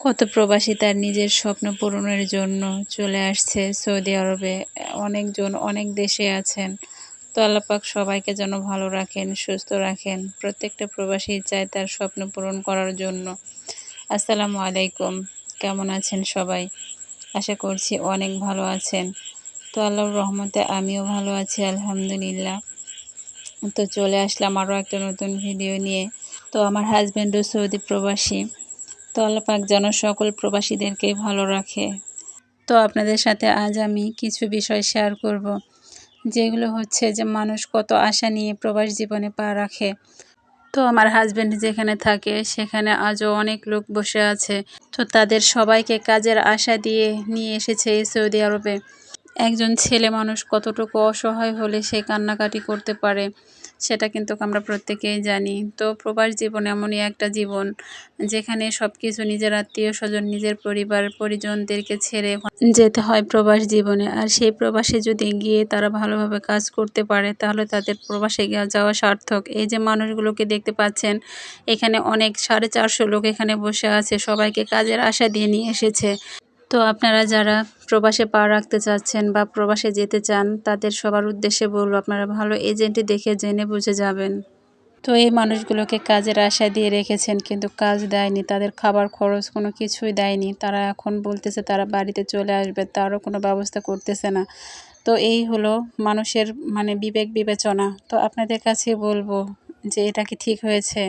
কত প্রবাসী তার নিজের স্বপ্ন পূরণের জন্য চলে আসছে সৌদি আরবে। অনেকজন, অনেক দেশে আছেন। তো আল্লাপাক সবাইকে যেন ভালো রাখেন, সুস্থ রাখেন। প্রত্যেকটা প্রবাসী চায় তার স্বপ্ন পূরণ করার জন্য। আসসালামু আলাইকুম। কেমন আছেন সবাই? আশা করছি অনেক ভালো আছেন। তো আল্লাহর রহমতে আমিও ভালো আছি, আলহামদুলিল্লাহ। তো চলে আসলাম আরও একটা নতুন ভিডিও নিয়ে। তো আমার হাজব্যান্ডও সৌদি প্রবাসী। তো আল্লাপাক যেন সকল প্রবাসীদেরকে ভালো রাখে। তো আপনাদের সাথে আজ আমি কিছু বিষয় শেয়ার করব, যেগুলো হচ্ছে যে মানুষ কত আশা নিয়ে প্রবাস জীবনে পা রাখে। তো আমার হাজব্যান্ড যেখানে থাকে, সেখানে আজও অনেক লোক বসে আছে। তো তাদের সবাইকে কাজের আশা দিয়ে নিয়ে এসেছে সৌদি আরবে। একজন ছেলে মানুষ কতটুকু অসহায় হলে সে কান্নাকাটি করতে পারে? সেটা কিন্তু আমরা প্রত্যেকেই জানি। তো প্রবাস জীবন এমনই একটা জীবন, যেখানে সব কিছু নিজের আত্মীয় স্বজন নিজের পরিবার, পরিজনদেরকে ছেড়ে যেতে হয় প্রবাস জীবনে। আর সেই প্রবাসে যদি গিয়ে তারা ভালোভাবে কাজ করতে পারে, তাহলে তাদের প্রবাসে যাওয়া সার্থক। এই যে মানুষগুলোকে দেখতে পাচ্ছেন, এখানে অনেক সাড়ে চারশো লোক এখানে বসে আছে, সবাইকে কাজের আশা দিয়ে নিয়ে এসেছে। তো আপনারা যারা প্রবাসে পা রাখতে চাচ্ছেন বা প্রবাসে যেতে চান, তাদের সবার উদ্দেশ্যে বলব, আপনারা ভালো এজেন্টই দেখে জেনে বুঝে যাবেন। তো এই মানুষগুলোকে কাজের আশা দিয়ে রেখেছেন, কিন্তু কাজ দেয়নি। তাদের খাবার খরচ কোনো কিছুই দেয়নি। তারা এখন বলতেছে, তারা বাড়িতে চলে আসবে, তারও কোনো ব্যবস্থা করতেছে না। তো এই হলো মানুষের মানে বিবেক বিবেচনা। তো আপনাদের কাছে বলব যে এটা কি ঠিক হয়েছে?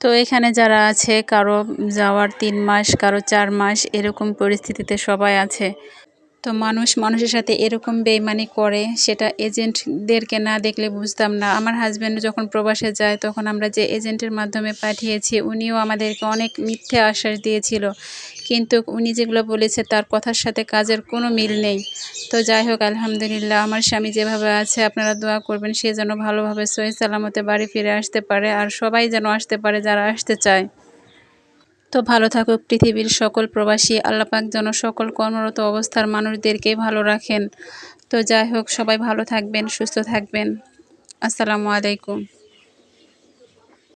তো এখানে যারা আছে, কারও যাওয়ার তিন মাস, কারও চার মাস, এরকম পরিস্থিতিতে সবাই আছে। তো মানুষ মানুষের সাথে এরকম বেইমানি করে, সেটা এজেন্টদেরকে না দেখলে বুঝতাম না। আমার হাজব্যান্ড যখন প্রবাসে যায়, তখন আমরা যে এজেন্টের মাধ্যমে পাঠিয়েছি, উনিও আমাদেরকে অনেক মিথ্যে আশ্বাস দিয়েছিল। কিন্তু উনি যেগুলো বলেছে, তার কথার সাথে কাজের কোনো মিল নেই। তো যাই হোক, আলহামদুলিল্লাহ, আমার স্বামী যেভাবে আছে, আপনারা দোয়া করবেন, সে যেন ভালোভাবে সহি সালামতে বাড়ি ফিরে আসতে পারে, আর সবাই যেন আসতে পারে যারা আসতে চায়। তো ভালো থাকুক পৃথিবীর সকল প্রবাসী। আল্লাপাক যেন সকল কর্মরত অবস্থার মানুষদেরকে ভালো রাখেন। তো যাই হোক, সবাই ভালো থাকবেন, সুস্থ থাকবেন। আসসালামু আলাইকুম।